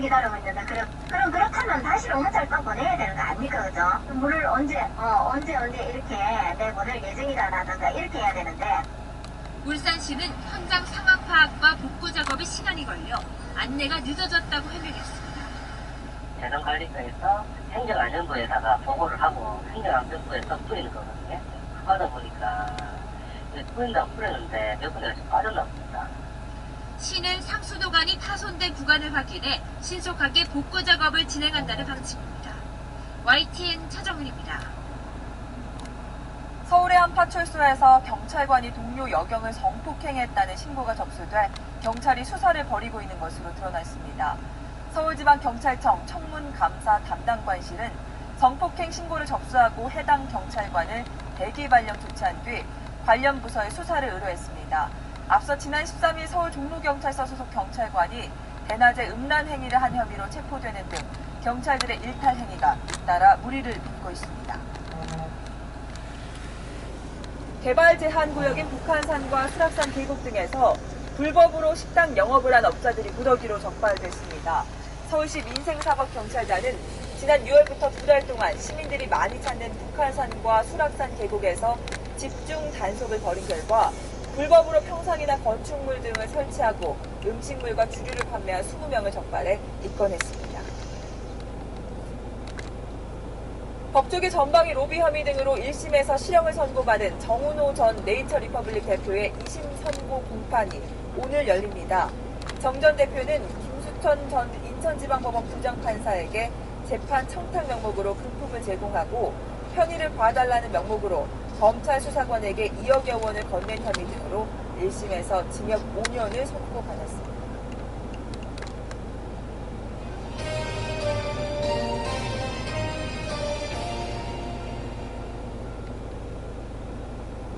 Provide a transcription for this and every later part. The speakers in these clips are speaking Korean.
기다리고 있는데 그래, 그럼 그렇다면 다시 로마차를 또 보내야 되는 거 아닙니까 그죠? 물을 언제 어, 언제 언제 이렇게 내보낼 예정이다라든가 이렇게 해야 되는데 울산시는 현장 상황 파악과 복구 작업에 시간이 걸려 안내가 늦어졌다고 해명했습니다. 재정관리청에서 행정안전부에다가 보고를 하고 행정안전부에서 뿌리는 거거든요. 그러다 보니까 뿌린다고 뿌렸는데 몇 군데가. 시는 상수도관이 파손된 구간을 확인해 신속하게 복구 작업을 진행한다는 방침입니다. YTN 차정은입니다. 서울의 한 파출소에서 경찰관이 동료 여경을 성폭행했다는 신고가 접수돼 경찰이 수사를 벌이고 있는 것으로 드러났습니다. 서울지방경찰청 청문감사 담당관실은 성폭행 신고를 접수하고 해당 경찰관을 대기 발령 조치한 뒤 관련 부서에 수사를 의뢰했습니다. 앞서 지난 13일 서울 종로경찰서 소속 경찰관이 대낮에 음란 행위를 한 혐의로 체포되는 등 경찰들의 일탈 행위가 잇따라 무리를 빚고 있습니다. 개발 제한 구역인 북한산과 수락산 계곡 등에서 불법으로 식당 영업을 한 업자들이 무더기로 적발됐습니다. 서울시 민생사법경찰단은 지난 6월부터 두 달 동안 시민들이 많이 찾는 북한산과 수락산 계곡에서 집중 단속을 벌인 결과 불법으로 평상이나 건축물 등을 설치하고 음식물과 주류를 판매한 20명을 적발해 입건했습니다. 법조계 전방위 로비 혐의 등으로 1심에서 실형을 선고받은 정운호 전 네이처 리퍼블릭 대표의 2심 선고 공판이 오늘 열립니다. 정 전 대표는 김수천 전 인천지방법원 부장판사에게 재판 청탁 명목으로 금품을 제공하고 편의를 봐달라는 명목으로 검찰 수사관에게 2억여 원을 건넨 혐의 등으로 1심에서 징역 5년을 선고받았습니다.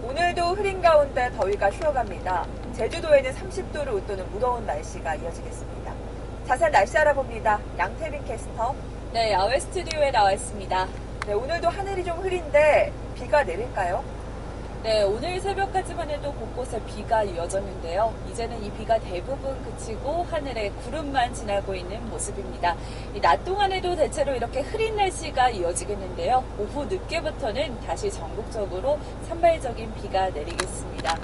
오늘도 흐린 가운데 더위가 쉬어갑니다. 제주도에는 30도를 웃도는 무더운 날씨가 이어지겠습니다. 자세한 날씨 알아봅니다. 양태빈 캐스터. 네, 야외 스튜디오에 나와 있습니다. 네, 오늘도 하늘이 좀 흐린데 비가 내릴까요? 네, 오늘 새벽까지만 해도 곳곳에 비가 이어졌는데요. 이제는 이 비가 대부분 그치고 하늘에 구름만 지나고 있는 모습입니다. 이낮 동안에도 대체로 이렇게 흐린 날씨가 이어지겠는데요. 오후 늦게부터는 다시 전국적으로 산발적인 비가 내리겠습니다.